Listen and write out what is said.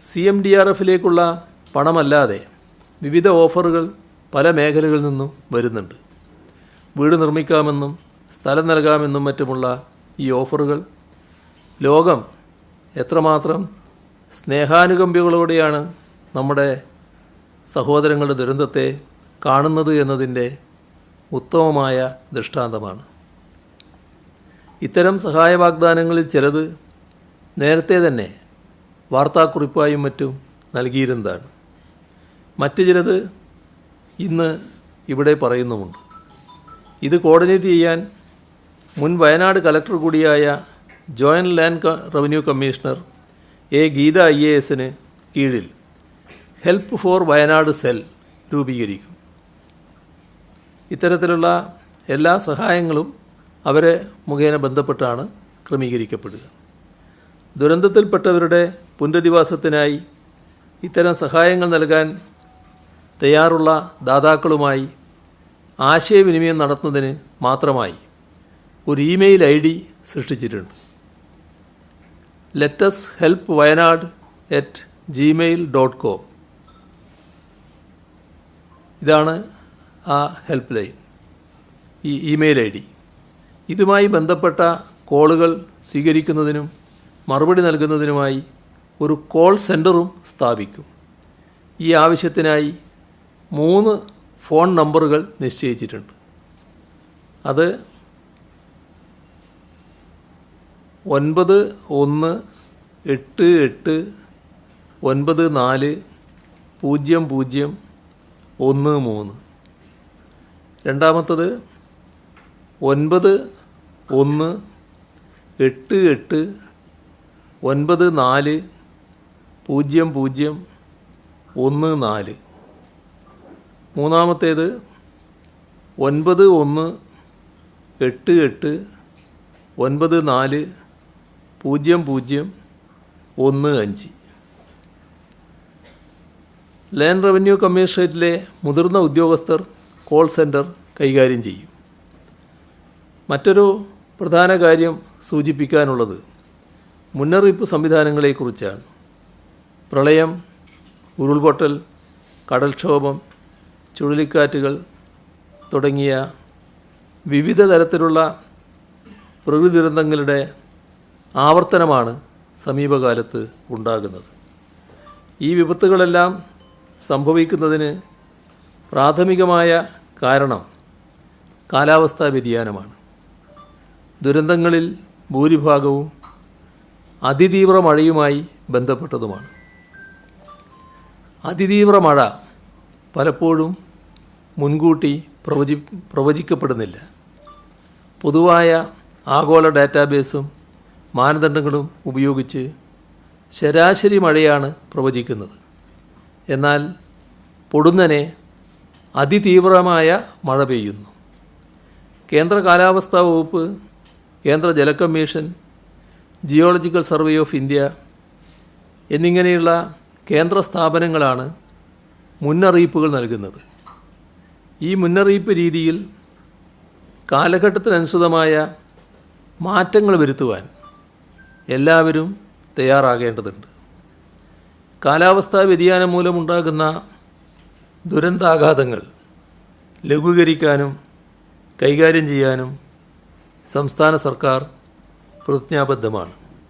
C M D R എഫിലേക്കുള്ള പണമല്ലാതെ വിവിധ ഓഫറുകൾ പല മേഖലകളിൽ നിന്നും വരുന്നുണ്ട്. വീട് നിർമ്മിക്കാമെന്നും സ്ഥലം നൽകാമെന്നും മറ്റുമുള്ള ഈ ഓഫറുകൾ ലോകം എത്രമാത്രം സ്നേഹാനുകമ്പികളോടെയാണ് നമ്മുടെ സഹോദരങ്ങളുടെ ദുരന്തത്തെ കാണുന്നത് എന്നതിന്റെ ഉത്തമമായ ദൃഷ്ടാന്തമാണ്. ഇത്തരം സഹായ വാഗ്ദാനങ്ങളിൽ ചിലത് നേരത്തെ തന്നെ വാർത്താക്കുറിപ്പായും മറ്റും നൽകിയിരുന്നതാണ്. മറ്റു ചിലത് ഇന്ന് ഇവിടെ പറയുന്നുമുണ്ട്. ഇത് കോർഡിനേറ്റ് ചെയ്യാൻ മുൻ വയനാട് കലക്ടർ കൂടിയായ joint land revenue commissioner A Geetha I A എസിന് കീഴിൽ ഹെൽപ്പ് ഫോർ വയനാട് സെൽ രൂപീകരിക്കും. ഇത്തരത്തിലുള്ള എല്ലാ സഹായങ്ങളും അവരെ മുഖേന ബന്ധപ്പെട്ടാണ് ക്രമീകരിക്കപ്പെടുക. ദുരന്തത്തിൽപ്പെട്ടവരുടെ പുനരധിവാസത്തിനായി ഇത്തരം സഹായങ്ങൾ നൽകാൻ തയ്യാറുള്ള ദാതാക്കളുമായി ആശയവിനിമയം നടത്തുന്നതിന് മാത്രമായി ഒരു ഇമെയിൽ ഐ ഡി സൃഷ്ടിച്ചിട്ടുണ്ട്. Let's help Wayanad at Gmail dot com ഇതാണ് ആ ഹെൽപ്പ് ലൈൻ ഈ ഇമെയിൽ ഐ ഡി. ഇതുമായി ബന്ധപ്പെട്ട കോളുകൾ സ്വീകരിക്കുന്നതിനും മറുപടി നൽകുന്നതിനുമായി ഒരു കോൾ സെന്ററും സ്ഥാപിക്കും. ഈ ആവശ്യത്തിനായി മൂന്ന് ഫോൺ നമ്പറുകൾ നിശ്ചയിച്ചിട്ടുണ്ട്. അത് ഒൻപത് ഒന്ന് എട്ട് എട്ട് ഒൻപത് നാല് പൂജ്യം പൂജ്യം ഒന്ന് മൂന്ന്. രണ്ടാമത്തത് ഒൻപത് ഒന്ന് എട്ട് എട്ട് ഒൻപത് നാല് പൂജ്യം പൂജ്യം ഒന്ന് നാല്. മൂന്നാമത്തേത് ഒൻപത് ഒന്ന് എട്ട് എട്ട് ഒൻപത് നാല് പൂജ്യം പൂജ്യം ഒന്ന് അഞ്ച്. ലാൻഡ് റവന്യൂ കമ്മീഷണറേറ്റിലെ മുതിർന്ന ഉദ്യോഗസ്ഥർ കോൾ സെന്റർ കൈകാര്യം ചെയ്യും. മറ്റൊരു പ്രധാന കാര്യം സൂചിപ്പിക്കാനുള്ളത് മുന്നറിയിപ്പ് സംവിധാനങ്ങളെക്കുറിച്ചാണ്. പ്രളയം ഉരുൾപൊട്ടൽ കടൽക്ഷോഭം ചുഴലിക്കാറ്റുകൾ തുടങ്ങിയ വിവിധ തരത്തിലുള്ള പ്രകൃതി ദുരന്തങ്ങളുടെ ആവർത്തനമാണ് സമീപകാലത്ത് ഉണ്ടാകുന്നത്. ഈ വിപത്തുകളെല്ലാം സംഭവിക്കുന്നതിന് പ്രാഥമികമായ കാരണം കാലാവസ്ഥാ വ്യതിയാനമാണ്. ദുരന്തങ്ങളിൽ ഭൂരിഭാഗവും അതിതീവ്ര മഴയുമായി ബന്ധപ്പെട്ടതുമാണ്. അതിതീവ്ര മഴ പലപ്പോഴും മുൻകൂട്ടി പ്രവചി പ്രവചിക്കപ്പെടുന്നില്ല. പൊതുവായ ആഗോള ഡാറ്റാബേസും മാനദണ്ഡങ്ങളും ഉപയോഗിച്ച് ശരാശരി മഴയാണ് പ്രവചിക്കുന്നത്. എന്നാൽ പൊടുന്നനെ അതിതീവ്രമായ മഴ പെയ്യുന്നു. കേന്ദ്ര കാലാവസ്ഥാ വകുപ്പ് കേന്ദ്ര ജലകമ്മീഷൻ ജിയോളജിക്കൽ സർവേ ഓഫ് ഇന്ത്യ എന്നിങ്ങനെയുള്ള കേന്ദ്ര സ്ഥാപനങ്ങളാണ് മുന്നറിയിപ്പുകൾ നൽകുന്നത്. ഈ മുന്നറിയിപ്പ് രീതിയിൽ കാലഘട്ടത്തിനനുസൃതമായ മാറ്റങ്ങൾ വരുത്തുവാൻ എല്ലാവരും തയ്യാറാകേണ്ടതുണ്ട്. കാലാവസ്ഥാ വ്യതിയാനം മൂലമുണ്ടാകുന്ന ദുരന്താഘാതങ്ങൾ ലഘൂകരിക്കാനും കൈകാര്യം ചെയ്യാനും സംസ്ഥാന സർക്കാർ പ്രതിജ്ഞാബദ്ധമാണ്.